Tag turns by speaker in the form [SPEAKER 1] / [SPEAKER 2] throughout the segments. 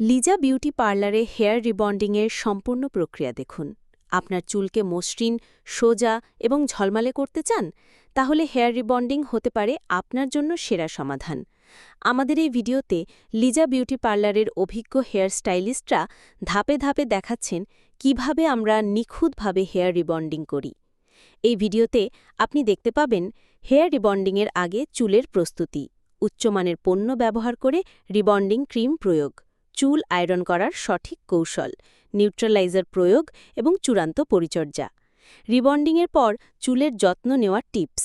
[SPEAKER 1] Liza beauty পার্লারে hair রিবন্ডিংয়ের সম্পূর্ণ প্রক্রিয়া দেখুন। আপনার চুলকে মসৃণ, সোজা এবং ঝলমালে করতে চান? তাহলে হেয়ার রিবন্ডিং হতে পারে আপনার জন্য সেরা সমাধান। আমাদের এই ভিডিওতে লিজা বিউটি পার্লারের অভিজ্ঞ হেয়ার স্টাইলিস্টরা ধাপে ধাপে দেখাচ্ছেন কীভাবে আমরা নিখুঁতভাবে হেয়ার রিবন্ডিং করি। এই ভিডিওতে আপনি দেখতে পাবেন হেয়ার রিবন্ডিংয়ের আগে চুলের প্রস্তুতি, উচ্চমানের পণ্য ব্যবহার করে রিবন্ডিং ক্রিম প্রয়োগ। চুল আয়রন করার সঠিক কৌশল, নিউট্রালাইজার প্রয়োগ এবং চূড়ান্ত পরিচর্যা। রিবন্ডিংয়ের পর চুলের যত্ন নেওয়ার টিপস।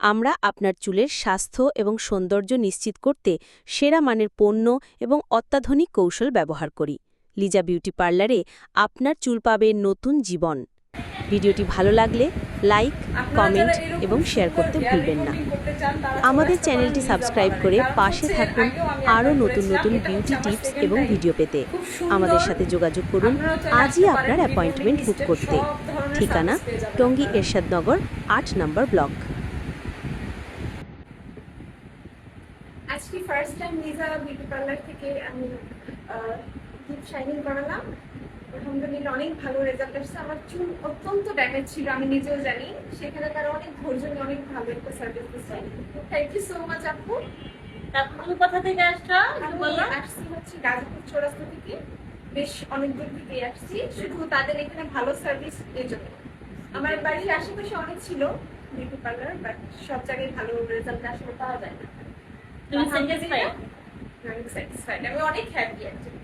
[SPEAKER 1] আমরা আপনার চুলের স্বাস্থ্য এবং সৌন্দর্য নিশ্চিত করতে সেরা মানের পণ্য এবং অত্যাধুনিক কৌশল ব্যবহার করি। লিজা বিউটি পার্লারে আপনার চুল পাবে নতুন জীবন। ভিডিওটি ভালো লাগলে লাইক, কমেন্ট এবং শেয়ার করতে ভুলবেন না। আমাদের চ্যানেলটি সাবস্ক্রাইব করে পাশে থাকুন আরও নতুন নতুন বিউটি টিপস এবং ভিডিও পেতে। আমাদের সাথে যোগাযোগ করুন। আজই আপনার অ্যাপয়েন্টমেন্ট বুক করতে। ঠিকানা, টঙ্গী এরশাদনগর, আট নম্বর ব্লক।
[SPEAKER 2] আজকে first time Liza beauty parlour থেকে আমি শাইনিং করালাম। আলহামদুলিল্লাহ অনেক ভালো রেজাল্ট আসছে। আমার চুল অত্যন্ত ড্যামেজ ছিল আমি নিজেও জানি। সেখানে তারা অনেক ধৈর্য নিয়ে অনেক ভালো একটা সার্ভিস দিচ্ছে। থ্যাংক ইউ সো মাচ আপু।
[SPEAKER 3] তুমি কোথা থেকে আসছো? বলো।
[SPEAKER 2] আসছি হচ্ছে গাজীপুর চৌরাস্তা থেকে। বেশ অনেক দূর থেকে আসছি। শুধু তাদের এখানে ভালো সার্ভিস এই জন্য। আমার বাড়ির আশেপাশে অনেক ছিল বিউটি পার্লার বাট সব জায়গায় ভালো রেজাল্ট আসলে পাওয়া যায় না। আমি অনেক হ্যাপি অ্যাকচুয়ালি